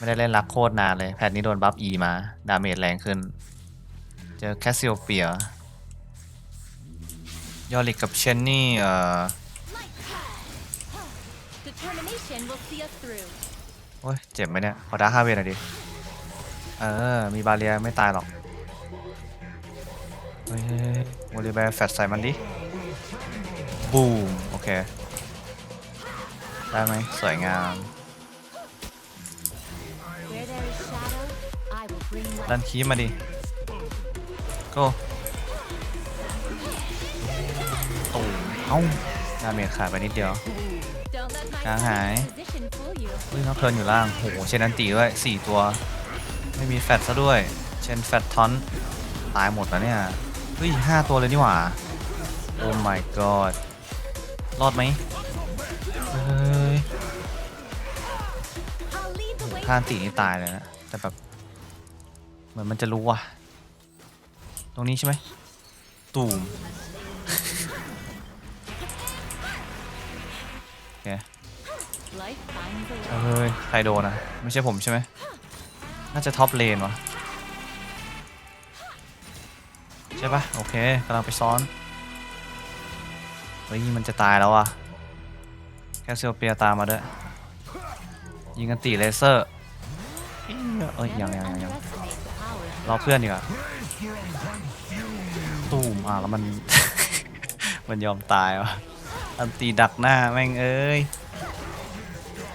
ไม่ได้เล่นรักโคตรนานเลย แพทนี้โดนบัฟ E มา ดาเมจแรงขึ้น เจอแคสซิโอเปีย ยอริกกับเชนนี่ เอ่อ Determination will see us through. โอ้ย เจ็บไหมเนี่ย ขอดาร์คฮาเวนหน่อยดิ เออ มีบาเรียไม่ตายหรอกเฮ้ยโมลิแบร์แฟตใส่มันดิ บูม โอเค ได้ไหมสวยงาม ดั light. นคีบมาดิก็ตูมเอ้าดาเมจขาดไปนิดเดียว Don't let my กลางหาย position fool you. เฮ้ยน้องเทิร์นอยู่ล่างโหเชนนันตีด้วย4ตัว ไม่มีแฟตซะด้วย เชนแฟตทอนตายหมดแล้วเนี่ยเฮ้ย5ตัวเลยนี่หว่า โอ้ my god รอดไหมเฮ้ย I'll lead the way. ท่านตีนี่ตายเลยนะ แต่แบบ เหมือนมันจะรู้ว่ะ ตรงนี้ใช่ไหมตูมโอเค Life finds a เอ way. ้ย ใครโดนอะ ไม่ใช่ผมใช่ไหม น่าจะท็อปเลนวะใช่ปะโอเคกำลังไปซ้อน เฮ้ย มันจะตายแล้วอะ แคสเซียเปียตามมาด้วย ยิงกันตีเลเซอร์ เอ้ยยังยังยังยัง Underestimate the power of รอเพื่อนดีกว่าตูมอะแล้วมัน มันยอมตายวะอันตีดักหน้าแม่งเอ้ย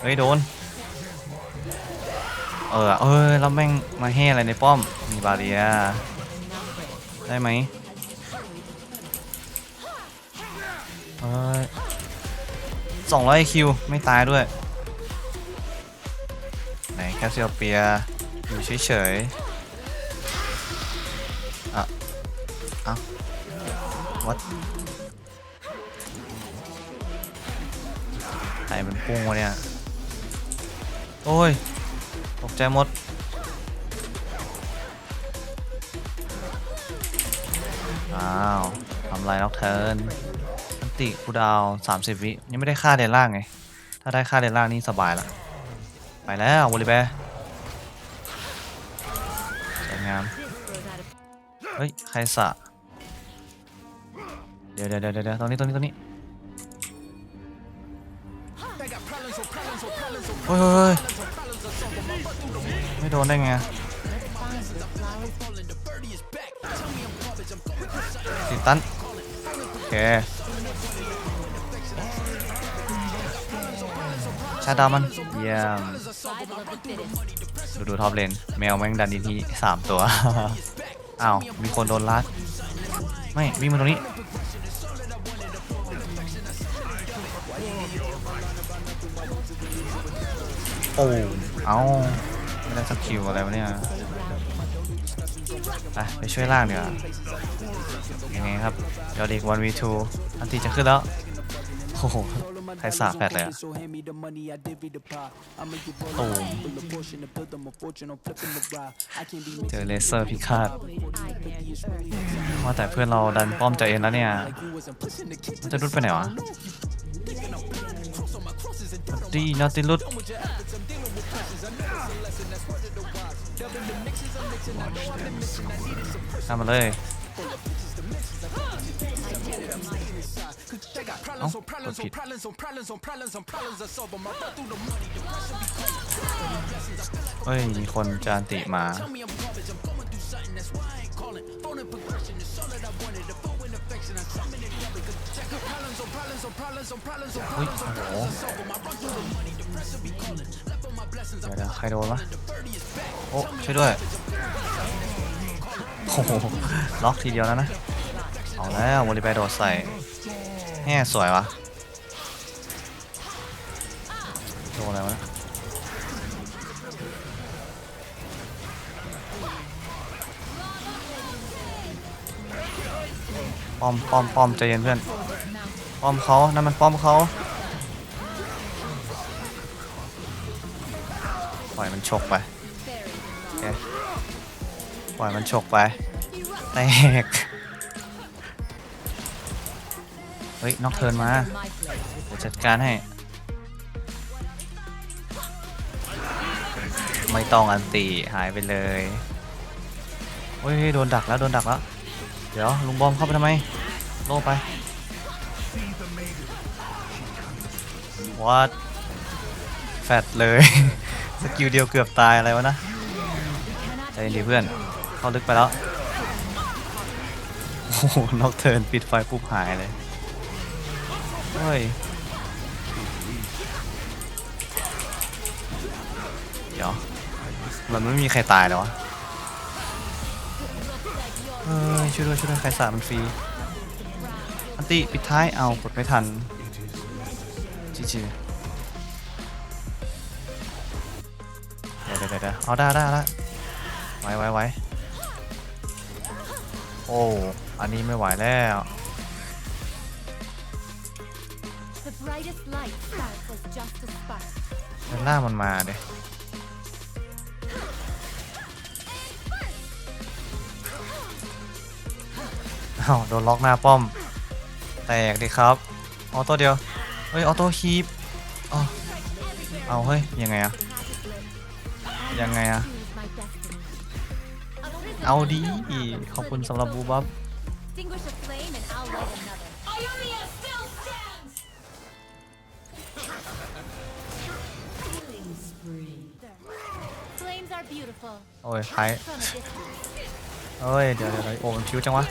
เฮ้ยโดน เออเอ้ยแล้วแม่งมาแห่อะไรในป้อม มีบาเรียได้ไหมเอ้ยสองร้อยคิวไม่ตายด้วย ไหนแคสเซียเปียอยู่เฉยๆ what ใครมันพุ่งวะเนี่ย โอ้ย ตกใจหมด อ้าวทำลายน็อกเทิร์นอันติคูดาว 30 วิยังไม่ได้ค่าเดนล่างไง ถ้าได้ค่าเดนล่างนี่สบายละ ไปแล้ววอลลีแบร์สวยงาม เฮ้ย ใครสะ ดี๋ยวเดี๋ยวเดี๋ยวเดี๋ยวตรงนี้ตรงนี้ตรงนี้เฮ้ยเฮ้ยไม่โดนได้ไงอะติดตันโอเคชาดามันเยี่ยมดูดูท็อปเลน แมวแม่งดันดีทีสามตัว อ้าว มีคนโดนลัด ไม่ วิ่งมาตรงนี้ โอ้เอาไม่ได้สกิลอะไรวะเนี่ยไปไปช่วยล่างเดี๋ยวายังไงครับยอดิกวันวีทูอันตีจะขึ้นแล้วโอ้โหใครสาบแปดเลยอะตูมเจอเลเซอร์พิฆาตว่าแต่เพื่อนเราดันป้อมใจเอ็นแล้วเนี่ยมันจะรุดไปไหนวะ ดีนอติลุดทำมาเลยเอ้ากดผิดเฮ้ย มีคนจานติมา อุ้ยโอ้โหเดี๋ยวเดี๋ยวใครโดนวะโอ้ช่วยด้วยโอ้โหล็อกทีเดียวแล้วนะ เอาแล้ววอลลีไปโดดใส่แห่สวยวะโดนอะไรวะเนี่ย ป้อมป้อมป้อมใจเย็นเพื่อนป้อมเขานั่นมันป้อมเขาปล่อยมันฉกไปโอเคปล่อยมันฉกไปแตกเฮ้ยนอกเทิร์นมาจัดการให้ ไม่ต้องอันติหายไปเลยโอ้ยโดนดักแล้ว โดนดักแล้ว เดี๋ยวลุงบอมเข้าไปทำไม โล่ไปวัดแฟดเลย สกิลเดียวเกือบตายอะไรวะนะ ใจเย็นดีเพื่อน เข้าลึกไปแล้ว โอ้โหนอกเทินปิดไฟปุ๊บหายเลย เฮ้ยเดี๋ยว มันไม่มีใครตายแล้ววะ เฮ้ยช่วยด้วยช่วยด้วยใครสาดมันฟรีอันติปิดท้ายเอากดไม่ทันจีจีเดี๋ยวเดี๋ยวเดี๋ยวเอาได้ได้ได้ไว้ไว้ไว้โอ้อันนี้ไม่ไหวแล้ว The brightest light starts as just a spark. เดินล่ากมันมาเด อ้าวโดนล็อกหน้าป้อม แตกดิครับ ออโต้เดียว เฮ้ย ออโต้คีปอ๋อเอาเฮ้ย ยังไงอะยังไงอะ Choose my destiny. เอาดีขอบคุณสำหรับบูบับ Extinguish a flame and I'll light another. Ionia still stands! Flames are beautiful โอ้ยไพ่ from a distance. เอ้ยเดี๋ยวเดี๋ยวเดี๋ยวโอ้มันคิ้วจังวะ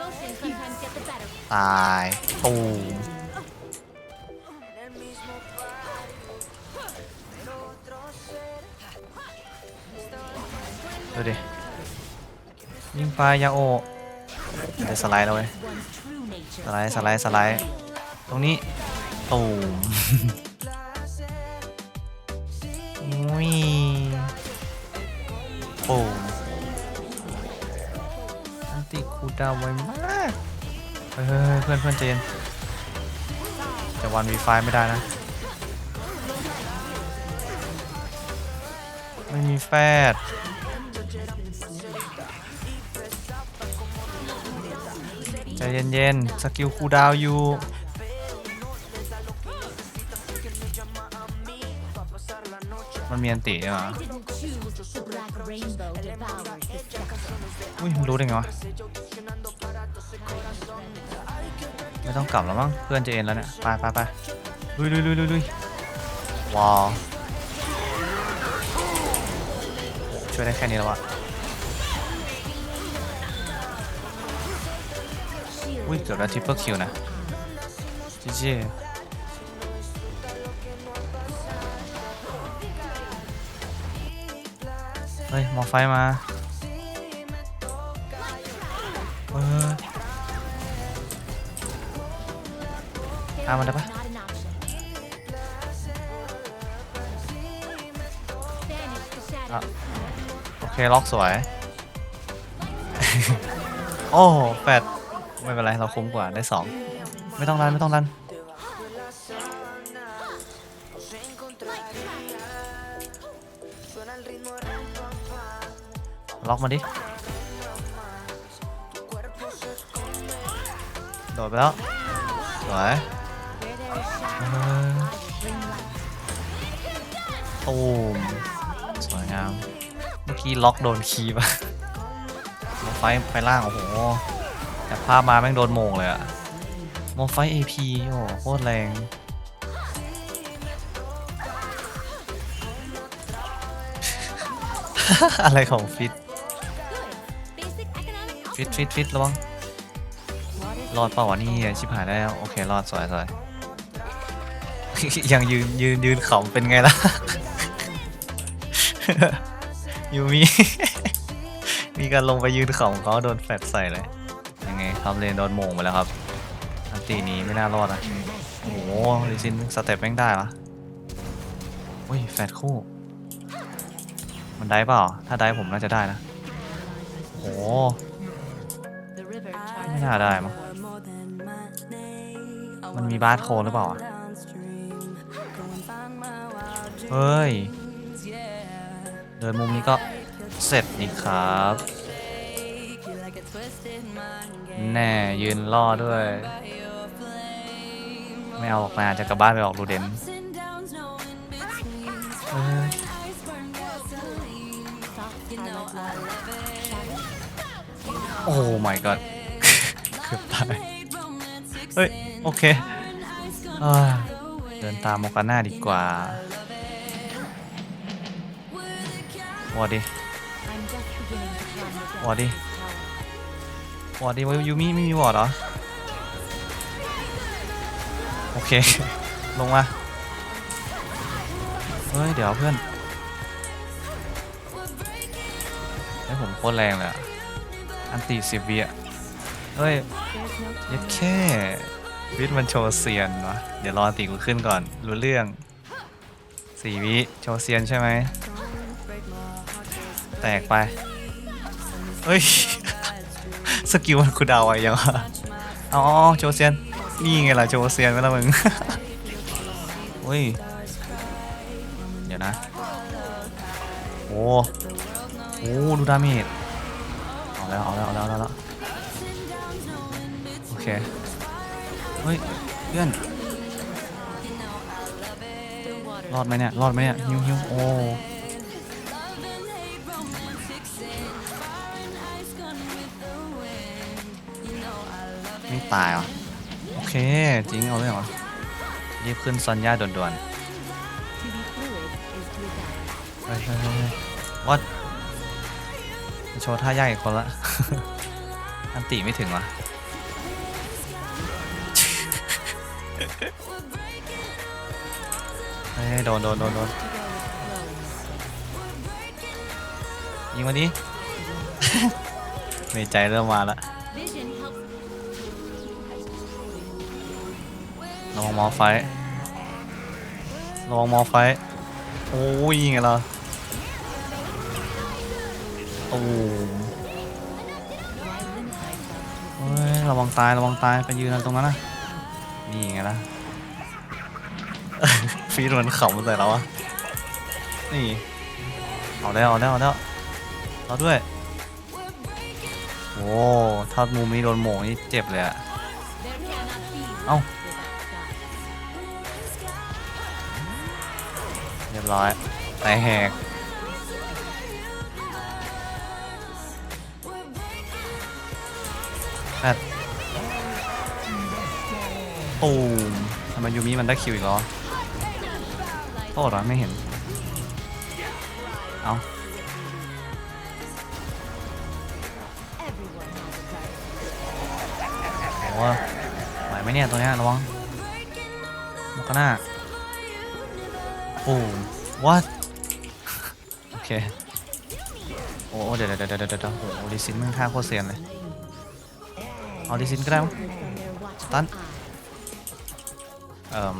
Emotion sometimes get the better. ตายตูมดูดิ ยิงไปยาโอเดี๋ยวสไลด์แล้วเว้ย One's true nature. สไลด์ สไลด์ สไลด์ ตรงนี้ตูม ติคูดาวไวมากเฮ้ยเพื่อนเพื่อนใจเย็นแต่วันวีไฟไม่ได้นะ ไม่มีแฟดใจเย็นๆ สกิลคูดาวอยู่มันมีอันติใช่ไหม black rainbow devours the second. อุ้ยมันรู้ได้ไงวะ ไม่ต้องกลับแล้วมั้งเพื่อนจะเอ็นแล้วเนี่ย ไปไปไปลุยลุยลุยลุยลุยว้าวช่วยได้แค่นี้แล้ววะอุ้ยเกือบได้ทริปเปิลคิวนะจีจี เฮ้ย มอไฟมาเออ Ah, mana ba? not an option. Banish the shadow. อะโอเค ล็อกสวย โอ้แปดไม่เป็นไร เราคุ้มกว่าได้สอง ไม่ต้องรัน ไม่ต้องรัน ล็อกมาดิ โดดไปแล้วสวย Where there is เอ shadow, อ bring light. ตูมสวยงาม เมื่อกี้ล็อกโดนคีบอะมอไฟไปล่าง โอ้โหแต่ภาพมาแม่งโดนโมงเลยอะมอไฟ AP โอ้โหโคตรแรงอะไรของฟิต Good. Basic economic ฟิต optimum. ฟิตฟิตระวัง What is รอดเปล่าวะนี่ชิบหายแล้ว โอเค รอดสวยสวยยังยืนยืนยืนขำเป็นไงล่ะยูมี มีการลงไปยืนขำเขาโดนแฟดใส่เลย ยังไงครับเลนโดนโมงไปแล้วครับอันตีนี้ไม่น่ารอดนะโอ้โหลิซินสเต็ปแม่งได้ปะอุ้ยแฟดคู่ มันได้เปล่า ถ้าได้ผมน่าจะได้นะ โอ้โห น่าได้มั้งมันมีบาร์โค้ดหรือเปล่าอะเฮ้ย เดินมุมนี้ก็เสร็จนี่ครับ แน่ยืนล่อด้วย ไม่เอาออกมาจะกลับบ้านไปออกรูเดนเอ้โอ้ my god กือบตาย เฮ้ย โอเคอ่าเดินตามโมกาน่าดีกว่าวอร์ดิ I'm just beginning to plan the What death is- tower. วอร์ดิวายูมิไม่มีวอร์ดเหรอ โอเค ลงมา เฮ้ย เดี๋ยวเพื่อนเฮ้ยผมโคตรแรงเลยอะอันตีสิบวิอะ เฮ้ยยัดแค่วิทย์มันโชว์เซียนวะเดี๋ยวรอตีกูขึ้นก่อน รู้เรื่องสี่วิโชว์เซียนใช่ไหม แตกไป เฮ้ย สกิลมันกูดาวไว้ยังวะอ๋อโชว์เซียน นี่ไงล่ะโชว์เซียนไปแล้วมึงเฮ้ย เดี๋ยวนะ โอ้โอ้ดูดาเมจเอาแล้วเอาแล้วเอาแล้วเอาแล้ว เค เฮ้ย เพื่อน รอดไหมเนี่ย รอดไหมเนี่ย ฮิวฮิวโอ้ไม่ตายเหรอ โอเค จริงเอาเลยเหรอ รีบขึ้นซอนย่าด่วน To be fluid is to adapt. ๆเฮ้ยเฮ้ยเฮ้ยเฮ้ยวัดโชว์ท่ายากอีกคนละ อันติไม่ถึงวะ เฮ้ยโดนโดนโดนโดนยิงมาดิ ในใจเริ่มมาละระวังมอไฟท์ระวังมอไฟ โอ้ยยิงไงล่ะโอ้ยระวังตายระวังตายไปยืนตรงนั้นนะ นี่ไงล่ะฟีดมันขำใส่เราอะนี่ เอาแล้วเอาแล้วเอาแล้วเราด้วย โอ้ถ้ามุมนี้โดนโหม่งนี่เจ็บเลยอะ there cannot be Âu. without dark. เรียบร้อยไตแหกแปด ตูมทำไมยูมิมันได้คิวอีกเหรอโทษเหรอไม่เห็น เอาโอ้ไหวไหมเนี่ยตัวเนี้ยระวังมกหน้าโอ้ what โอเคโอ้โอ้เดี๋ยวเดี๋ยวเดี๋ยวเดี๋ยวเดี๋ยวโอ้โหดิซินมึงท่าโคตรเซียนเลย เอาดิซินก็ได้มั้ง within their watchful Tán. eye. เอ่ม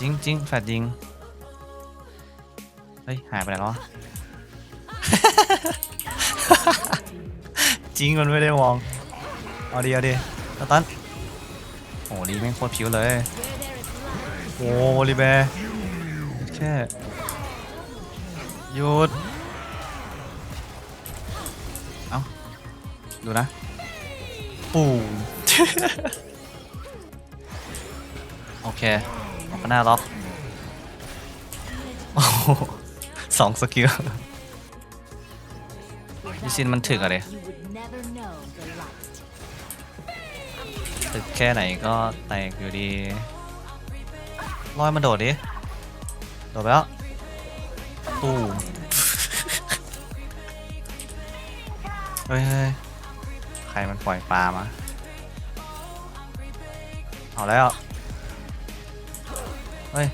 จริงจริงแฟดยิง เฮ้ย หายไปไหนแล้ววะ จริงมันไม่ได้มอง เอาดีเอาดีสตันโอ้ลีแม่งโคตรผิวเลย โอ้ลีแบร์แค่หยุด เอ้าดูนะ ปู อเคออกหน้าล็อกโอ้โหสองสกิลดิซินมันถึกอะเด you would never know the light. ตึกแค่ไหนก็แตกอยู่ดีลอยมาโดดดิ โดดไปแล้วตูมเฮ้ยเฮ้ยใครมันปล่อยปลามา เอาแล้ว เฮ้ย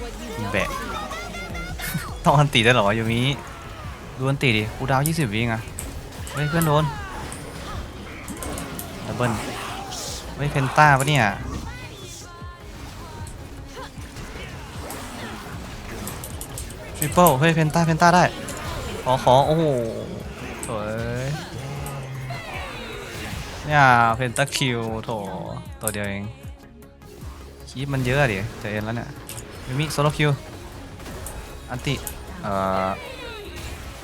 What you แบะ ต้องอันตีได้เหรอวะยูมิดูอันตีดิกูดาว20วิงอะเฮ้ยเพื่อนโดนดับเบิลเฮ้ยเพนต้าปะเนี่ยทริปเปิลเฮ้ยเพนต้าเพนต้าได้ ขอขอโอ้โหโถเอ้ยเนี่ยเพนต้าคิวโถตัวเดียวเอง คีบมันเยอะดิจะเอ็นแล้วเนี่ยยูมิโซโลคิวอันติเอ่อ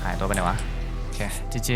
หายตัวไปไหนวะ โอเคจีจี